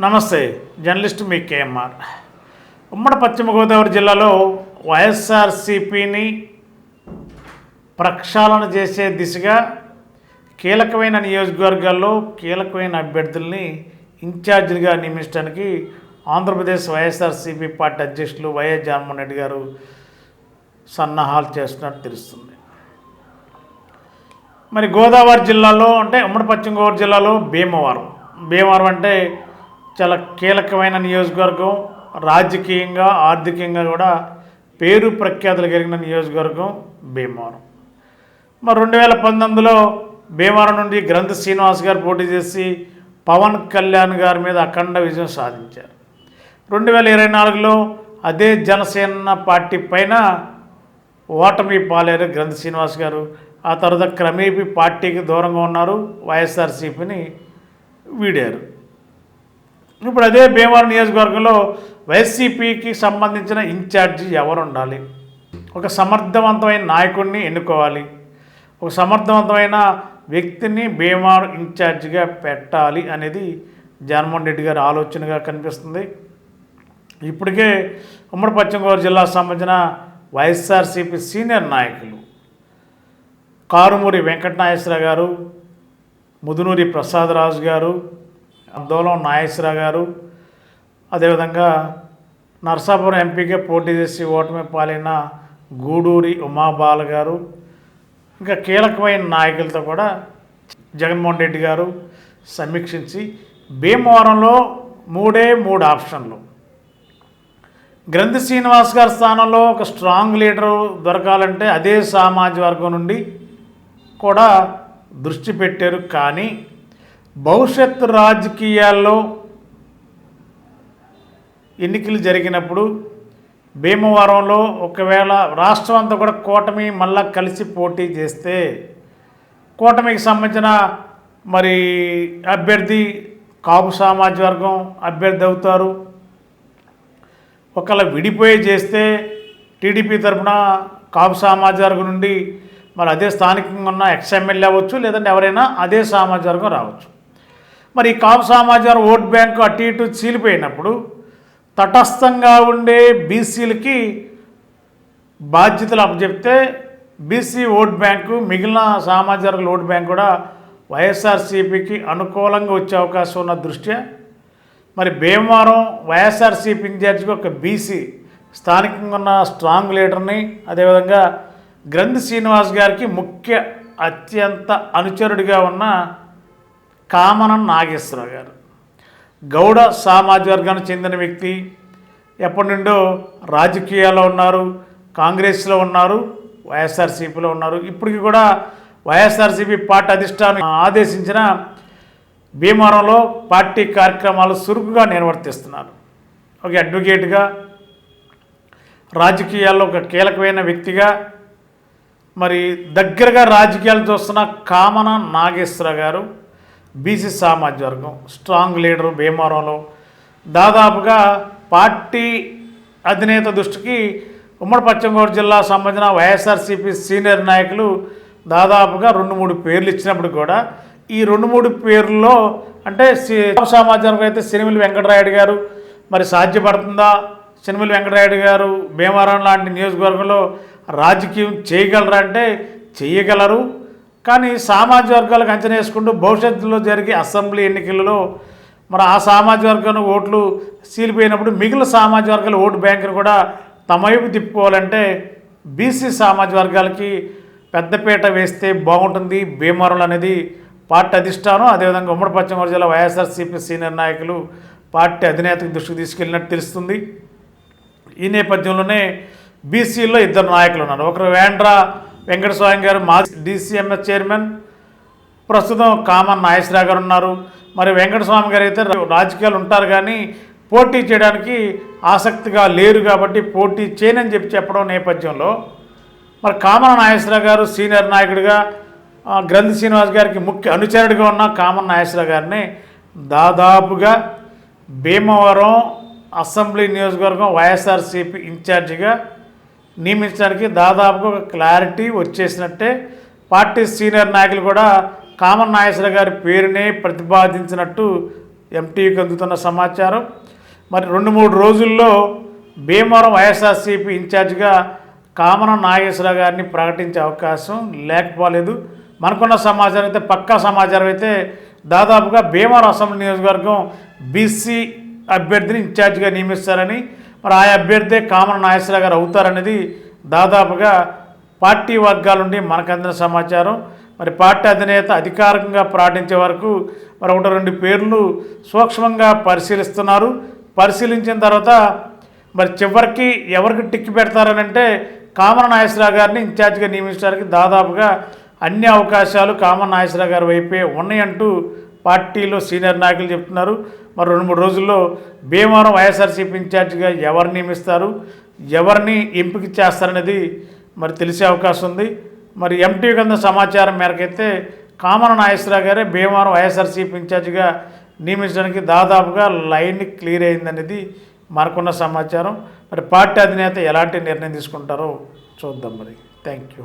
నమస్తే జర్నలిస్ట్ మీ కేఎంఆర్. ఉమ్మడి పశ్చిమ గోదావరి జిల్లాలో వైఎస్ఆర్సిపిని ప్రక్షాళన చేసే దిశగా కీలకమైన నియోజకవర్గాల్లో కీలకమైన అభ్యర్థుల్ని ఇన్ఛార్జీలుగా నియమించడానికి ఆంధ్రప్రదేశ్ వైఎస్ఆర్సీపీ పార్టీ అధ్యక్షులు వైఎస్ జగన్మోహన్ రెడ్డి గారు సన్నాహాలు చేస్తున్నట్టు తెలుస్తుంది. మరి గోదావరి జిల్లాలో అంటే ఉమ్మడి పశ్చిమ గోదావరి జిల్లాలో భీమవరం. భీమవరం అంటే చాలా కీలకమైన నియోజకవర్గం. రాజకీయంగా ఆర్థికంగా కూడా పేరు ప్రఖ్యాతులు కలిగిన నియోజకవర్గం భీమవరం. మరి రెండు వేల పంతొమ్మిదిలో భీమవరం నుండి గ్రంథ శ్రీనివాస్ గారు పోటీ చేసి పవన్ కళ్యాణ్ గారి మీద అఖండ విజయం సాధించారు. రెండు వేల ఇరవై నాలుగులో అదే జనసేన పార్టీ పైన ఓటమి పాలేరు గ్రంథ శ్రీనివాస్ గారు. ఆ తర్వాత క్రమేపీ పార్టీకి దూరంగా ఉన్నారు వైఎస్ఆర్సీపీని వీడారు. ఇప్పుడు అదే భీమవరం నియోజకవర్గంలో వైసీపీకి సంబంధించిన ఇన్ఛార్జి ఎవరు ఉండాలి ఒక సమర్థవంతమైన నాయకుడిని ఎన్నుకోవాలి. ఒక సమర్థవంతమైన వ్యక్తిని భీమవరం ఇన్ఛార్జిగా పెట్టాలి అనేది జగన్మోహన్ రెడ్డి గారి ఆలోచనగా కనిపిస్తుంది. ఇప్పటికే ఉమ్మడి పశ్చిమ గోదావరి జిల్లాకు సంబంధించిన వైఎస్ఆర్సీపీ సీనియర్ నాయకులు కారుమూరి వెంకటనాగేశ్వర గారు ముదునూరి ప్రసాదరాజు గారు దోలం నాగేశ్వరరావు గారు అదేవిధంగా నర్సాపురం ఎంపీగా పోటీ చేసి ఓటమి పాలైన గూడూరి ఉమాబాల గారు ఇంకా కీలకమైన నాయకులతో కూడా జగన్మోహన్ రెడ్డి గారు సమీక్షించి భీమవరంలో మూడే మూడు ఆప్షన్లు. గ్రంథి శ్రీనివాస్ గారి స్థానంలో ఒక స్ట్రాంగ్ లీడరు దొరకాలంటే అదే సామాజిక వర్గం నుండి కూడా దృష్టి పెట్టారు కానీ భవిష్యత్తు రాజకీయాల్లో ఎన్నికలు జరిగినప్పుడు భీమవరంలో ఒకవేళ రాష్ట్రం అంతా కూడా కూటమి మళ్ళా కలిసి పోటీ చేస్తే కూటమికి సంబంధించిన మరి అభ్యర్థి కాపు సామాజిక వర్గం అభ్యర్థి అవుతారు. ఒకవేళ విడిపోయి చేస్తే టీడీపీ తరఫున కాపు సామాజిక వర్గం నుండి మరి అదే స్థానికంగా ఉన్న ఎక్స్ఎమ్మెల్యే అవ్వచ్చు లేదంటే ఎవరైనా అదే సామాజిక వర్గం రావచ్చు. మరి కాపు సామాజిక ఓట్ బ్యాంకు అటు ఇటు చీలిపోయినప్పుడు తటస్థంగా ఉండే బీసీలకి బాధ్యతలు అప్పచెప్తే బీసీ ఓట్ బ్యాంకు మిగిలిన సామాజిక వర్గాల ఓట్ బ్యాంక్ కూడా వైఎస్ఆర్సీపీకి అనుకూలంగా వచ్చే అవకాశం ఉన్న దృష్ట్యా? మరి భీమవరం వైఎస్ఆర్సీపీ ఇన్ఛార్జిగా ఒక బీసీ స్థానికంగా ఉన్న స్ట్రాంగ్ లీడర్ని అదేవిధంగా గ్రంథి శ్రీనివాస్ గారికి ముఖ్య అత్యంత అనుచరుడిగా ఉన్న కామనం నాగేశ్వరరావు గారు. గౌడ సామాజిక వర్గానికి చెందిన వ్యక్తి. ఎప్పటి నుండో రాజకీయాల్లో ఉన్నారు కాంగ్రెస్లో ఉన్నారు వైఎస్ఆర్సీపీలో ఉన్నారు. ఇప్పటికి కూడా వైఎస్ఆర్సీపీ పార్టీ అధిష్టానం ఆదేశించిన భీమవరంలో పార్టీ కార్యక్రమాలు చురుకుగా నిర్వర్తిస్తున్నారు. ఒక అడ్వకేట్గా రాజకీయాల్లో ఒక కీలకమైన వ్యక్తిగా మరి దగ్గరగా రాజకీయాలు చూస్తున్న కామన నాగేశ్వర గారు బీసీ సామాజిక వర్గం స్ట్రాంగ్ లీడరు భీమవరంలో. దాదాపుగా పార్టీ అధినేత దృష్టికి ఉమ్మడి పశ్చిమ గోదావరి జిల్లా సంబంధించిన వైఎస్ఆర్సీపీ సీనియర్ నాయకులు దాదాపుగా రెండు మూడు పేర్లు ఇచ్చినప్పుడు కూడా ఈ రెండు మూడు పేర్లలో అంటే సమాచారం అయితే సినిమిలి వెంకటరాయుడు గారు మరి సాధ్యపడుతుందా? సినిమిలి వెంకటరాయుడు గారు భీమవరం లాంటి నియోజకవర్గంలో రాజకీయం చేయగలరా అంటే చేయగలరు కానీ సామాజిక వర్గాలకు అంచనా వేసుకుంటూ భవిష్యత్తులో జరిగే అసెంబ్లీ ఎన్నికలలో మరి ఆ సామాజిక వర్గం ఓట్లు సీలిపోయినప్పుడు మిగిలిన సామాజిక వర్గాల ఓటు బ్యాంకును కూడా తమ వైపు తిప్పుకోవాలంటే బీసీ సామాజిక వర్గాలకి పెద్దపీట వేస్తే బాగుంటుంది. భీమవరంలో అనేది పార్టీ అధిష్టానం అదేవిధంగా ఉమ్మడి పశ్చిమ గోదావరి జిల్లా వైఎస్ఆర్సీపీ సీనియర్ నాయకులు పార్టీ అధినేతకు దృష్టికి తీసుకెళ్ళినట్టు తెలుస్తుంది. ఈ నేపథ్యంలోనే బీసీలో ఇద్దరు నాయకులు ఉన్నారు. ఒకరు వేండ్రా వెంకటస్వామి గారు మా డిసిఎంఎస్ చైర్మన్ ప్రస్తుతం కామన్ నాగేశ్వరరావు గారు ఉన్నారు. మరి వెంకటస్వామి గారు అయితే రాజకీయాలు ఉంటారు కానీ పోటీ చేయడానికి ఆసక్తిగా లేరు కాబట్టి పోటీ చేయనని చెప్పి చెప్పడం నేపథ్యంలో మరి కామన్ నాగేశ్వరరావు గారు సీనియర్ నాయకుడిగా గ్రంథి శ్రీనివాస్ గారికి ముఖ్య అనుచరుడిగా ఉన్న కామన్ నాగేశ్వరరావు గారిని దాదాపుగా భీమవరం అసెంబ్లీ నియోజకవర్గం వైఎస్ఆర్సీపీ ఇన్ఛార్జిగా నియమించడానికి దాదాపుగా క్లారిటీ వచ్చేసినట్టే పార్టీ సీనియర్ నాయకులు కూడా కామన్ నాగేశ్వర గారి పేరునే ప్రతిపాదించినట్టు ఎంటీవీకి అందుతున్న సమాచారం. మరి రెండు మూడు రోజుల్లో భీమవరం వైఎస్ఆర్సీపీ ఇన్ఛార్జిగా కామన నాగేశ్వర గారిని ప్రకటించే అవకాశం లేకపోలేదు. మనకున్న సమాచారం అయితే పక్కా సమాచారం అయితే దాదాపుగా భీమవరం అసెంబ్లీ నియోజకవర్గం బీసీ అభ్యర్థిని ఇన్ఛార్జిగా నియమిస్తారని మరి ఆ అభ్యర్థే కామన నాగేశ్వరరావు గారు అవుతారనేది దాదాపుగా పార్టీ వర్గాల నుండి మనకు అందిన సమాచారం. మరి పార్టీ అధినేత అధికారికంగా ప్రకటించే వరకు మరి ఒకటి రెండు పేర్లు సూక్ష్మంగా పరిశీలిస్తున్నారు. పరిశీలించిన తర్వాత మరి చివరికి ఎవరికి టిక్కి పెడతారనంటే కామన నాగేశ్వరరావు గారిని ఇన్ఛార్జ్గా నియమించడానికి దాదాపుగా అన్ని అవకాశాలు కామన నాగేశ్వరరావు గారి వైపే ఉన్నాయంటూ పార్టీలో సీనియర్ నాయకులు చెప్తున్నారు. మరి రెండు మూడు రోజుల్లో భీమవరం వైఎస్ఆర్సీపీ ఇన్ఛార్జిగా ఎవరు నియమిస్తారు? ఎవరిని ఎంపిక చేస్తారనేది మరి తెలిసే అవకాశం ఉంది. మరి ఎంటీవీ కింద సమాచారం మేరకైతే కామన నాగేశ్వరరావు గారే భీమవరం వైఎస్ఆర్సీపీ ఇన్ఛార్జిగా నియమించడానికి దాదాపుగా లైన్ క్లియర్ అయిందనేది మనకున్న సమాచారం. మరి పార్టీ అధినేత ఎలాంటి నిర్ణయం తీసుకుంటారో చూద్దాం మరి. Thank you